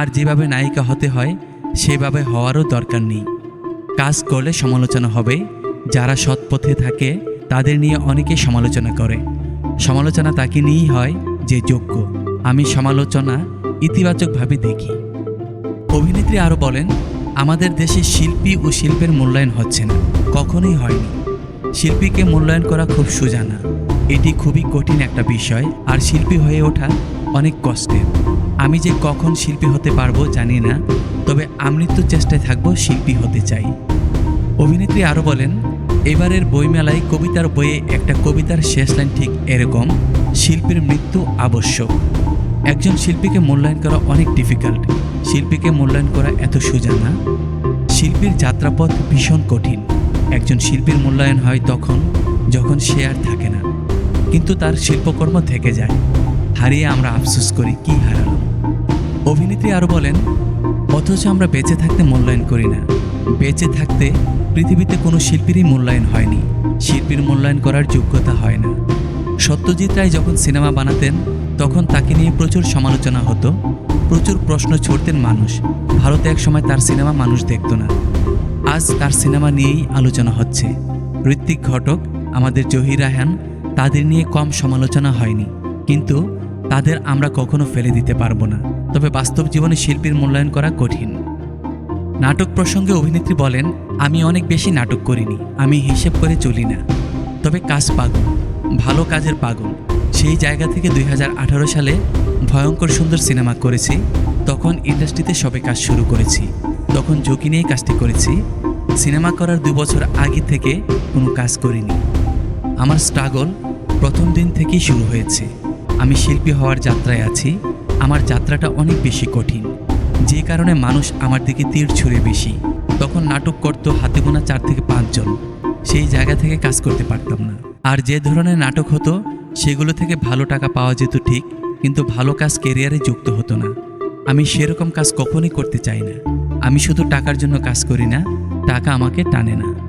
আর যেভাবে নায়িকা হতে হয়, সেভাবে হওয়ারও দরকার নেই। কাজ করলে সমালোচনা হবে, যারা সৎ পথে থাকে, তাদের নিয়ে অনেকে সমালোচনা করে। সমালোচনা তাকে নিয়েই হয় যে যোগ্য। আমি সমালোচনা ইতিবাচকভাবে দেখি। অভিনেত্রী আরও বলেন, আমাদের দেশে শিল্পী ও শিল্পের মূল্যায়ন হচ্ছে না। কখনোই হয়নি। শিল্পীকে মূল্যায়ন করা খুব সোজা না। এটি খুবই কঠিন একটা বিষয়, আর শিল্পী হয়ে ওঠা অনেক কষ্টের আমি যে কখন শিল্পী হতে পারব জানি না, তবে আমৃত্যু চেষ্টায় থাকব শিল্পী হতে চাই। অভিনেত্রী আরও বলেন, এবারের বইমেলায় কবিতার বইয়ে একটা কবিতার শেষ লাইন ঠিক এরকম, শিল্পীর মৃত্যু আবশ্যক। একজন শিল্পীকে মূল্যায়ন করা অনেক ডিফিকাল্ট, শিল্পীকে মূল্যায়ন করা এত সোজা না। শিল্পীর যাত্রাপথ ভীষণ কঠিন। একজন শিল্পীর মূল্যায়ন হয় তখন, যখন সে আর থাকে না। কিন্তু তার শিল্পকর্ম থেকে যায়। হারিয়ে আমরা আফসোস করি, কি হারালাম? অভিনেত্রী আরও বলেন, অথচ আমরা বেঁচে থাকতে মূল্যায়ন করি না। বেঁচে থাকতে পৃথিবীতে কোনো শিল্পীরই মূল্যায়ন হয়নি। শিল্পীর মূল্যায়ন করার যোগ্যতা হয় না। সত্যজিৎ রায় যখন সিনেমা বানাতেন, তখন তাকে নিয়ে প্রচুর সমালোচনা হতো। প্রচুর প্রশ্ন ছড়তেন মানুষ। ভারতে এক সময় তার সিনেমা মানুষ দেখতো না। আজ তার সিনেমা নিয়েই আলোচনা হচ্ছে। ঋত্বিক ঘটক, আমাদের জহির রায়হান, তাদের নিয়ে কম সমালোচনা হয়নি। কিন্তু তাদের আমরা কখনো ফেলে দিতে পারব না। তবে বাস্তব জীবনে শিল্পীর মূল্যায়ন করা কঠিন। নাটক প্রসঙ্গে অভিনেত্রী বলেন, আমি অনেক বেশি নাটক করিনি। আমি হিসেব করে চলি না। তবে কাজ পাগল, ভালো কাজের পাগল। সেই জায়গা থেকে দুই হাজার আঠারো সালে ভয়ঙ্কর সুন্দর সিনেমা করেছি। তখন ইন্ডাস্ট্রিতে সবে কাজ শুরু করেছি। তখন ঝুঁকি নিয়ে কাজটি করেছি। সিনেমা করার দু বছর আগে থেকে কোনো কাজ করিনি। আমার স্ট্রাগল প্রথম দিন থেকেই শুরু হয়েছে। আমি শিল্পী হওয়ার যাত্রায় আছি। আমার যাত্রাটা অনেক বেশি কঠিন। যে কারণে মানুষ আমার দিকে তীর ছুঁড়ে বেশি। তখন নাটক করতো হাতে গোনা চার থেকে পাঁচজন সেই জায়গা থেকে কাজ করতে পারতাম না। আর যে ধরনের নাটক হতো, সেগুলো থেকে ভালো টাকা পাওয়া যেত ঠিক, কিন্তু ভালো কাজ কেরিয়ারে যুক্ত হতো না। আমি সেরকম কাজ কখনই করতে চাই না। আমি শুধু টাকার জন্য কাজ করি না, টাকা আমাকে টানে না।